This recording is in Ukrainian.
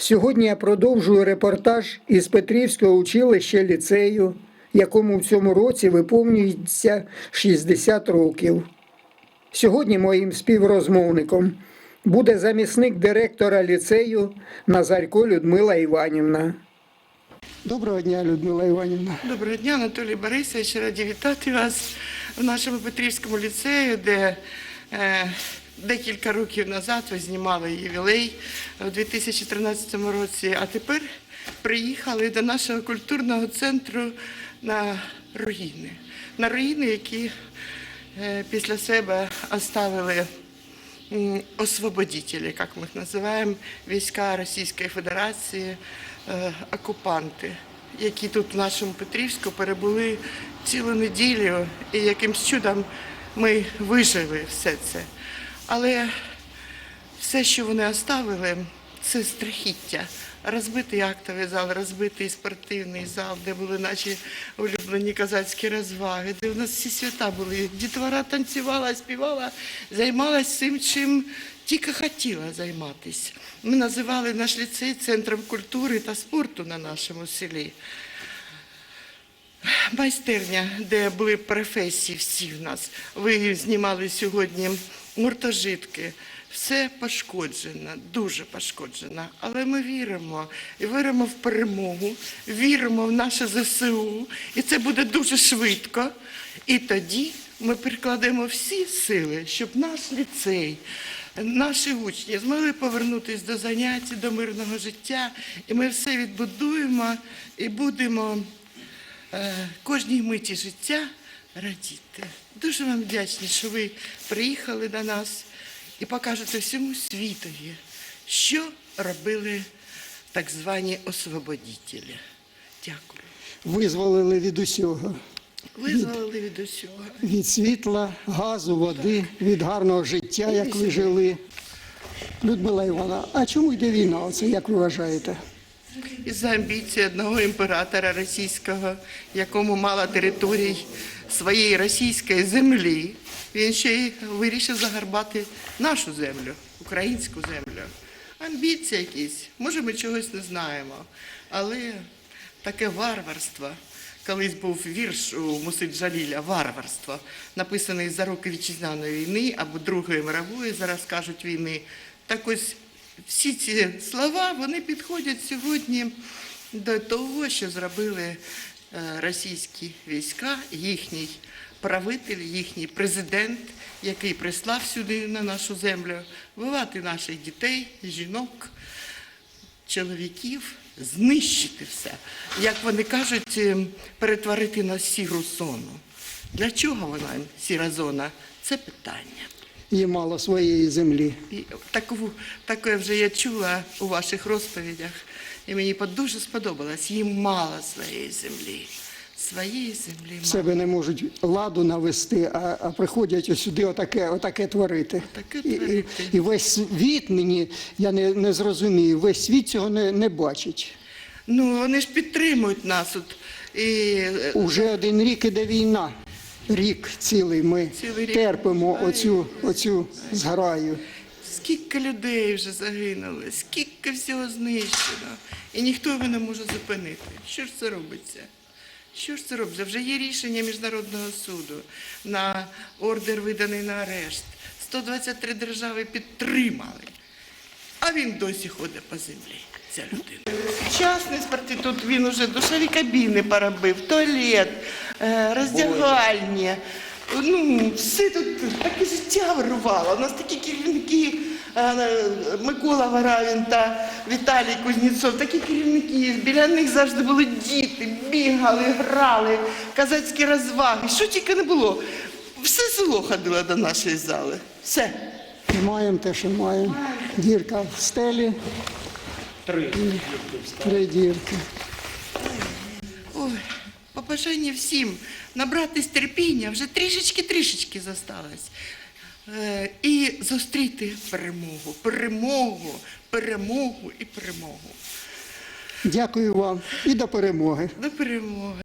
Сьогодні я продовжую репортаж із Петрівського училища ліцею, якому в цьому році виповнюється 60 років. Сьогодні моїм співрозмовником буде замісник директора ліцею Назарько Людмила Іванівна. Доброго дня, Людмила Іванівна. Доброго дня, Анатолій Борисович. Раді вітати вас в нашому Петрівському ліцею, де е, декілька років назад ви знімали ювілей у 2013 році, а тепер приїхали до нашого культурного центру на руїни. На руїни, які е, після себе оставили освободителі, як ми їх називаємо, війська Російської Федерації, е, окупанти, які тут в нашому Петрівську перебули цілу неділю, і якимсь чудом ми вижили все це. Але все, що вони оставили, це страхіття. Розбитий актовий зал, розбитий спортивний зал, де були наші улюблені козацькі розваги, де у нас всі свята були. Дітвора танцювала, співала, займалась цим, чим тільки хотіла займатися. Ми називали наш ліцей центром культури та спорту на нашому селі. Майстерня, де були професії всі в нас. Ви знімали сьогодні гуртожитки. Все пошкоджено, дуже пошкоджено. Але ми віримо і віримо в перемогу, віримо в наше ЗСУ, і це буде дуже швидко. І тоді ми прикладемо всі сили, щоб наш ліцей, наші учні змогли повернутися до занять, до мирного життя. І ми все відбудуємо і будемо е, кожній миті життя радіти. Дуже вам вдячні, що ви приїхали до нас і покажете всьому світові, що робили так звані освободітелі. Дякую. Визволили від усього. Визволили від усього. Від світла, газу, води, від гарного життя, як ви жили. Людмила Івановна, а чому йде війна? Оце як ви вважаєте? Із-за амбіції одного імператора російського, якому мало територій своєї російської землі, він ще й вирішив загарбати нашу землю, українську землю. Амбіції якісь, може, ми чогось не знаємо, але таке варварство. Колись був вірш у Мусид Джаліля Варварство, написаний за роки вітчизняної війни або Другої мирової, зараз кажуть війни. Так ось всі ці слова вони підходять сьогодні до того, що зробили е, російські війська, їхній правитель, їхній президент, який прислав сюди на нашу землю, вбивати наших дітей, жінок, чоловіків, знищити все. Як вони кажуть, ем, перетворити на сіру зону. Для чого вона сіра зона? Це питання. Їм мало своєї землі. І таку, таке вже я чула у ваших розповідях, і мені дуже сподобалось. Їм мало своєї землі. Своєї землі мало. себе не можуть ладу навести, а, а приходять сюди отаке, отаке творити. Таке І, і, і весь світ мені, я не, не зрозумію, весь світ цього не, не бачить. Ну, вони ж підтримують нас. От, і, е, Уже один рік іде війна. Рік цілий ми Цілий рік. терпимо оцю, оцю зграю. скільки людей вже загинули, скільки всього знищено. І ніхто його не може зупинити. Що ж це робиться? Що ж це робиться? Вже є рішення Міжнародного суду на ордер, виданий на арешт. 123 держави підтримали. А він досі ходить по землі, ця людина. Спорт, тут він уже душові кабіни поробив, туалет, е, роздягальні. Ну, все тут таке життя вирувало. У нас такі керівники е, Микола Варавін та Віталій Кузнєцов, такі керівники. Біля них завжди були діти, бігали, грали, казацькі розваги. Що тільки не було. Все село ходило до нашої зали. Все. І маємо те, що маємо. Дірка в стелі. Три. Три дірки. Ой, побажання всім набратись терпіння, вже трішечки-трішечки зосталось. Е, і зустріти перемогу, перемогу, перемогу і перемогу. Дякую вам і до перемоги. До перемоги.